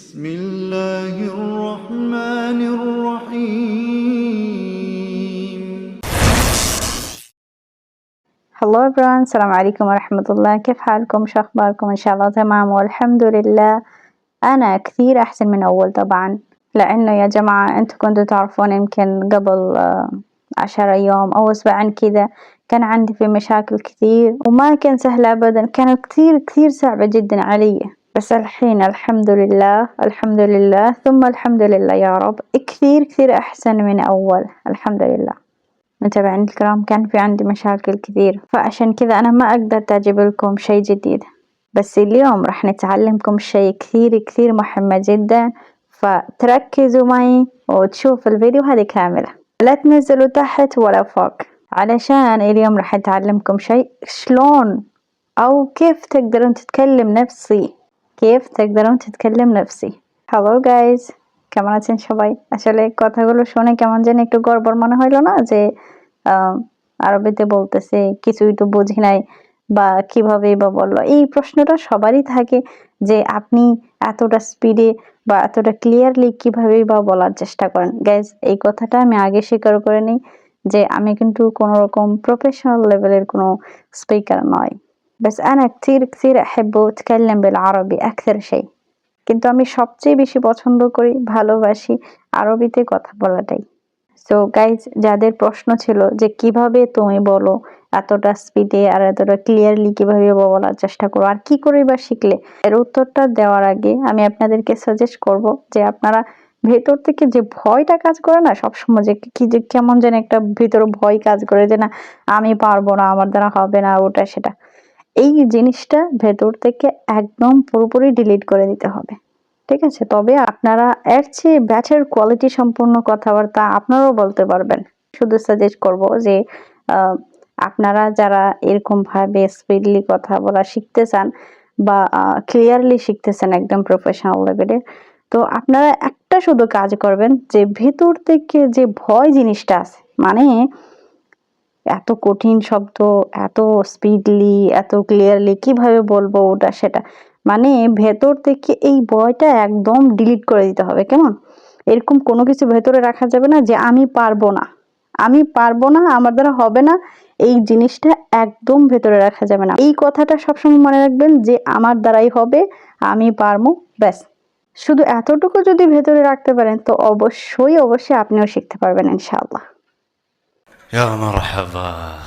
بسم الله الرحمن الرحيم. هلو everyone السلام عليكم ورحمة الله. كيف حالكم؟ شو أخباركم؟ إن شاء الله تمام والحمد لله. أنا كثير أحسن من أول طبعا لأنه يا جماعة أنتوا كنتوا تعرفون يمكن قبل آه، عشرة يوم أو أسبوعين كذا كان عندي في مشاكل كثير وما كان سهل أبدا. كانت كثير كثير صعبة جدا علي. بس الحين الحمد لله الحمد لله. ثم الحمد لله يا رب. كثير كثير أحسن من أول. الحمد لله. متابعين الكرام كان في عندي مشاكل كثير. فعشان كذا أنا ما أقدر أجيب لكم شي جديد. بس اليوم راح نتعلمكم شي كثير كثير مهم جدا. فتركزوا معي وتشوفوا الفيديو هذه كاملة. لا تنزلوا تحت ولا فوق. علشان اليوم راح أتعلمكم شي شلون؟ أو كيف تقدرون تتكلم نفسي؟ كيف تقدرون تتكلم نفسي hello guys কেমন আছেন সবাই আসলে কথাগুলো শুনে কেমন যেন একটু গড়বড় মনে হইলো না যে আহ, আরবিতে বলতেছে কিছুই তো বুঝি নাই বা কিভাবে বা বললো এই প্রশ্নটা সবারই থাকে যে আপনি এতটা স্পিডে বা এতটা ক্লিয়ারলি কিভাবে বা বলার চেষ্টা করেন গাইজ এই কথাটা আমি আগে স্বীকার করে নিই যে আমি কিন্তু কোনো রকম প্রফেশনাল লেভেলের কোনো স্পিকার নয় بس أنا كتير كتير أحب أتكلم بالعربي أكثر شيء কিন্তু আমি সবচেয়ে বেশি পছন্দ করি ভালোবাসি আরবিতে কথা বলাটাই সো গাইজ যাদের প্রশ্ন ছিল যে কিভাবে তুমি বলো এতটা স্পিডে আর এতটা ক্লিয়ারলি কিভাবে বলার চেষ্টা করো আর কি করে বা শিখলে এর উত্তরটা দেওয়ার আগে আমি আপনাদেরকে সাজেস্ট করব যে আপনারা ভেতর থেকে যে ভয়টা কাজ করে না সবসময় যে কি যে কেমন যেন একটা ভিতরে ভয় কাজ করে যে না আমি পারবো না আমার দ্বারা হবে না ওটা সেটা এই জিনিসটা ভেতর থেকে একদম পুরোপুরি ডিলিট করে দিতে হবে। ঠিক আছে? তবে আপনারা এর চেয়ে ব্যাচের কোয়ালিটি সম্পূর্ণ কথাবার্তা আপনারাও বলতে পারবেন। শুধু সাজেস্ট করব যে আপনারা যারা এরকম ভাবে স্পিডলি কথা বলা শিখতে চান বা ক্লিয়ারলি শিখতেছেন একদম প্রফেশনাল লেভেলে তো আপনারা একটা শুধু কাজ করবেন যে, ভেতর থেকে যে ভয় জিনিসটা আছে মানে এত কঠিন শব্দ, এত স্পিডলি এত ক্লিয়ারলি কীভাবে বলব ওটা, সেটা? মানে ভেতর থেকে এই ভয়টা একদম ডিলিট করে দিতে হবে, কেমন? এরকম কোনো কিছু ভেতরে রাখা যাবে না যে আমি পারব না। আমি পারব না, আমার দ্বারা হবে না, এই জিনিসটা একদম ভেতরে রাখা যাবে না। এই কথাটা সবসময় মনে রাখবেন যে আমার দ্বারাই হবে, আমি পারব, ব্যাস। শুধু এতটুকু যদি ভেতরে রাখতে পারেন, তো অবশ্যই অবশ্যই আপনিও শিখতে পারবেন, ইনশাআল্লাহ। يا مرحبا.